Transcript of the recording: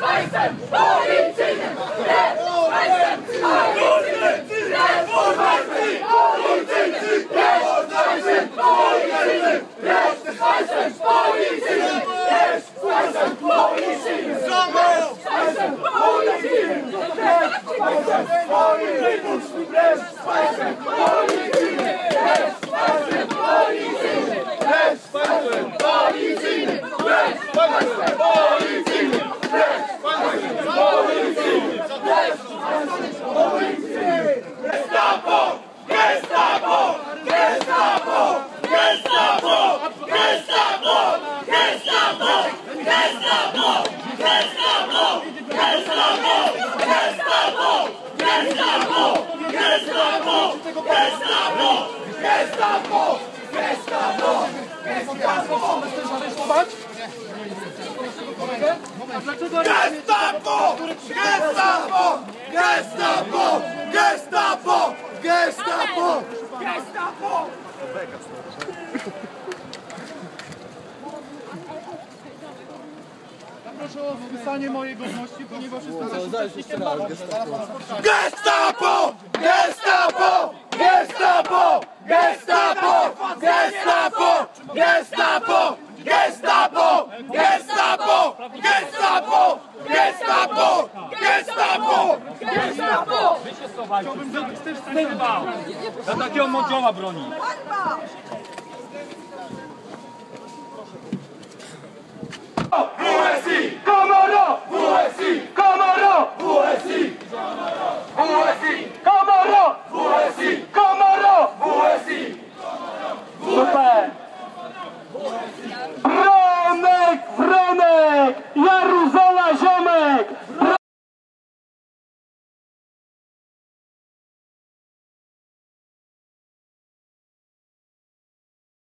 Bison, Bowling Season, let's Yes, Tyson! Gestapo! Gestapo! Gestapo! Gestapo! Gestapo! Gestapo! Proszę o spisanie mojej godności, ponieważ jestem uczestnikiem walki. Gestapo! Gestapo! Gestapo! Gestapo! Gestapo! Gestapo! Gestapo! Gestapo! Gestapo! Gestapo! Gestapo! Gestapo! Chciałbym zrobić też bał. Za takiego mądzioła broni. voici, commandant, vous voici.